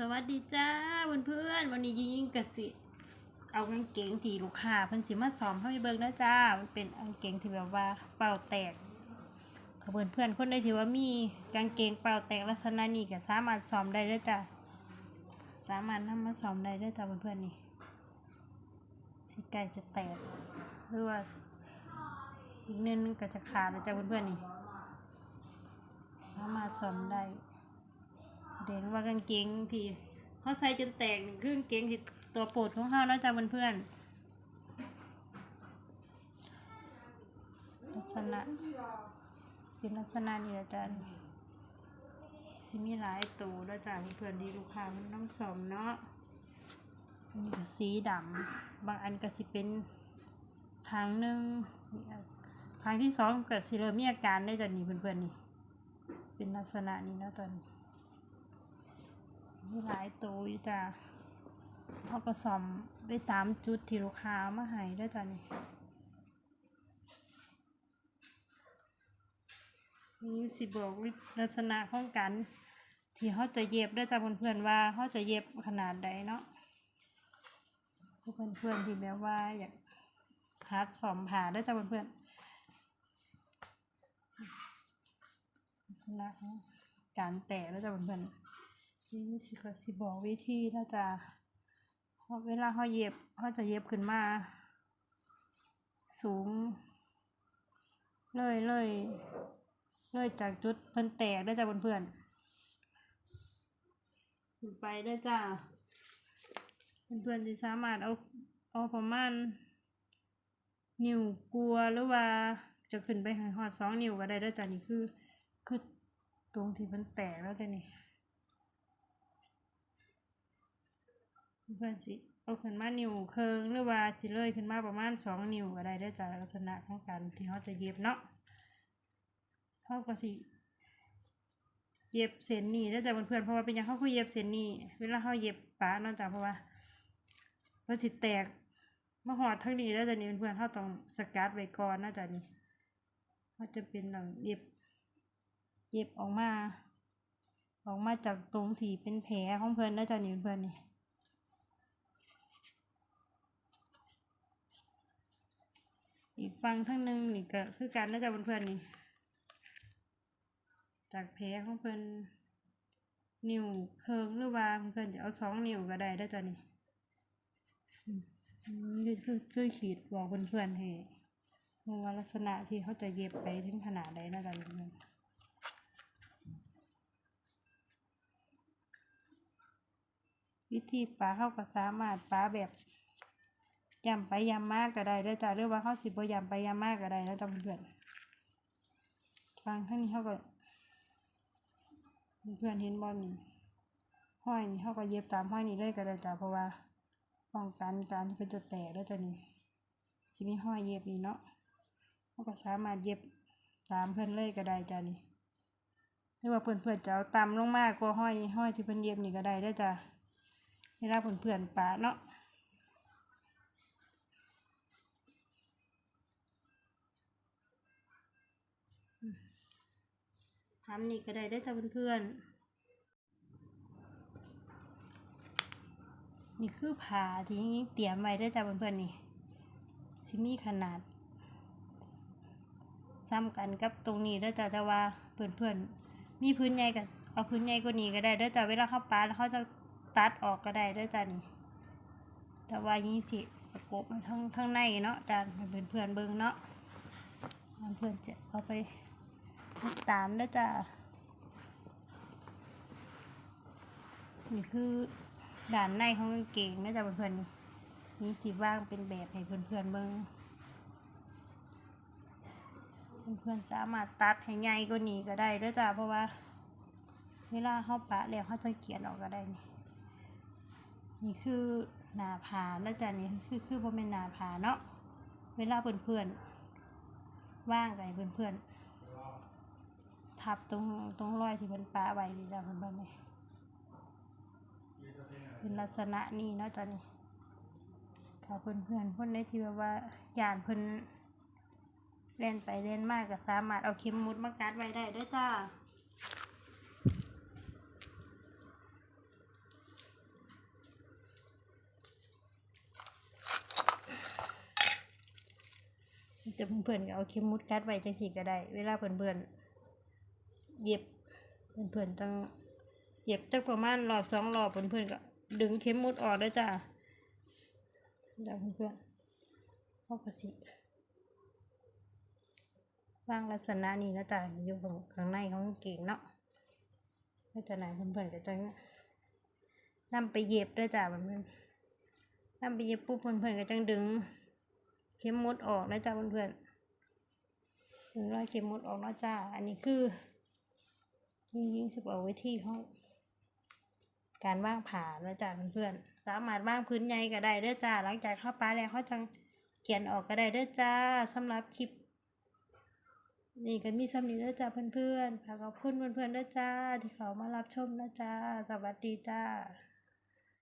สวัสดีจ้าเพื่อนๆวันนี้ยิ่งกสิ เอากางเกงที่ลูกค้าเพิ่นสิมาซ้อมให้เบิ่งนะจ้า มันเป็นกางเกงที่แบบว่าเป่าแตกเพื่อนเพื่อนคนใดที่ว่ามีกางเกงเป่าแตกลักษณะนี้ก็สามารถซ้อมได้ด้อจ้าสามารถนำมาซ้อมได้ด้อจ้าเพื่อนๆนี่สิไก่จะแตกหรือว่าอีกนิดนึงก็จะขาดแล้วจ้าเพื่อนๆนี่สามารถซ้อมได้ เด่นว่ากางเกงที่เขาใส่จนแตกนี่คือกางเกงที่ตัวโปรดของเขานะจ๊ะเพื่อนๆลักษณะเป็นลักษณะนี้อาจารย์สิมีหลายตัวแล้วจ้ะเพื่อนดีลูกค้ามันต้องสมเนาะนี่ก็สีดำบางอันก็สิเป็นครั้งหนึ่งครั้งที่สองก็สิเริ่มมีอาการได้จ้ะนี่เพื่อนๆนี่เป็นลักษณะนี้นะตอนนี้ มีหลายตัวอยู่จ้ะเขาก็ซ่อมได้ตามจุดที่ลูกค้ามาให้ได้วยจ้ะนี่นี่สิบอกลักษณะของกัน ที่เขาจะเย็บได้วยจ้ะเพื่อนๆว่าเขาจะเย็บขนาดใดเนาะเพื่อนๆที่แบบว่าอยากฮัดสอมผ่าได้วยจ้ะเพื่อนๆลักษณะของการแตะแล้วจ้ะเพื่อนๆ นี่สิก็สิบอกวิธีนะจ๊ะเพราะเวลาเขาเย็บเขาจะเย็บขึ้นมา สูง เลยเลยเลยจากจุดเพิ่นแตกได้จ้ะเพื่อนๆขึ้นไปได้จ้ะเพื่อนๆจะสามารถเอาเอาประมาณนิ้วกลัวหรือว่าจะขึ้นไปหอดสองนิ้วก็ได้ได้จ้ะนี่คือคือตรงที่มันแตกแล้วจ้ะนี่ เพื่อนสิเอาขึ้นมานิ้วเคิงหรือว่าสิเลยขึ้นมาประมาณสองนิ้วก็ได้ได้จากลักษณะของการที่เขาจะเย็บเนาะเขาก็สิเย็บเส้นนี้ได้จากเพื่อนๆเพราะว่าเป็นหยังเขาคือเย็บเส้นนี้เวลาเขาเย็บปะนาะจ้ะเพราะว่ามันสิแตกมาหอดทั้งนี้แล้วจ้ะนี่เพื่อนๆเขาต้องสกัดไว้ก่อนนะจ้ะนี่เขาจะเป็นหลังเย็บเย็บออกมา ออกมาจากตรงที่เป็นแผลของเพื่อนนะจ้ะนี่เพื่อนนี่ อีกฟังทั้งหนึ่งนี่ก็คือการน่าจะเพื่อนๆนี่ จากแผลของเพื่อนนิ้วเคิงหรือว่าเพื่อนจะเอาสองนิ้วก็ได้ได้จ้ะนี่อืมอืมนี่คือคือขีดบอกเพื่อนๆให้ว่าลักษณะที่เขาจะเย็บไปถึงขนาดใดนะจ๊ะเพื่อนวิธีปาเข้าก็สามารถปาแบบ ยำไปยำมากก็ได้เด้จ้าหรือว่าเขาสิบ่ยำไปยำมากก็ได้แล้วจ้าเพื่อนฟังท่างนี้เขาก็เพื่อนเห็นบอลนี่ห้อยนี่เขาก็เย็บตามห้อยนี้เลยก็ได้จ้าเพราะว่าป้องกันการเป็นจะแตกแล้วจ้านี่สิมีห้อยเย็บนี่เนาะเขาก็สามารถเย็บตามเพื่อนเลยก็ได้จ้านี่หรือว่าเพื่อนๆจะเอาตามลงมากกว่าห้อยห้อยที่เพื่อนเย็บนี่ก็ได้เด้จ้าเวลาเพื่อนๆปะเนาะ ทำนี่ก็ได้ได้จ้าเพื่อนๆ นี่คือผ้าที่เตรียมไว้ได้จ้าเพื่อนๆนี่สิมีขนาด ซ้ำกันกับตรงนี้ได้จ้าแต่ว่าเพื่อนๆ มีพื้นใหญ่กับเอาพื้นใหญ่กว่านี้ก็ได้ได้จ้าเวลาเข้าปาแล้วเขาจะตัดออกก็ได้ได้จ้านี่แต่ว่านี้สิประกบทั้งทั้งในเนาะจ้าเพื่อนๆเบิ่งเนาะ เพื่อนจะเอาไปติดตามนะจ๊ะนี่คือด่านในของกางเกงนะจ๊ะเพื่อนๆนี่สีว่างเป็นแบบให้เพื่อนๆเบิ่งเพื่อนๆสามารถตัดให้ใหญ่กว่านี้ก็ได้เด้อจ้ะเพราะว่า เวลาเขาปะแล้วเขาจะเขียนออกก็ได้นี่นี่คือหนาผานะจ๊ะนี่คือคือบ่เป็นหนาผาเนาะเวลาเพื่อนๆ ว่างไปเพื่อนๆ ทับตรงตรงรอยที่เป็นปลาไว้ดีจ้ะเพื่อนๆนี่เป็นลักษณะนี้เนาะจ้ะนี่ค่ะเพื่อนๆคนในที่แบบว่าย่านเพิ่นเล่นไปเล่นมากก็สามารถเอาเข็มมุดมากัดไว้ได้ด้วยจ้า จะเพื่อนๆเอาเข็มมุดกัดไว้จังซี่ก็ได้ เวลาเพื่อนๆเย็บเพื่อนๆต้องเย็บจักประมาณรอบสองรอบเพื่อนๆก็ดึงเข็มมุดออกได้จ้าเดี๋ยวเพื่อนๆเขาก็สิวางลักษณะนี้นะจ๊ะอยู่ข้างข้างในของกาเก่งเนาะก็จะไหนเพื่อนๆก็จะนำไปเย็บได้จ้าเพื่อนๆนำไปเย็บปุ๊บเพื่อนๆก็จังดึง เข็มมดออกนะจ๊ะเพื่อนๆถึงรอยเข็มมดออกแล้วจ้า อันนี้คือยิ่งยิงสิบเอาไว้ที่ห้องการว่างผ่านะจ๊ะเพื่อนๆสามารถว่างพื้นใหญ่ก็ได้เด้อจ้า หลังจากเข้าปลาแล้วเขาจังเขียนออกก็ได้เด้อจ้าสำหรับคลิปนี่ก็มีสำนีเด้อจ้าเพื่อนๆฝากขอบคุณเพื่อนๆเด้อจ้า ที่เขามารับชมนะจ้า สวัสดีจ้า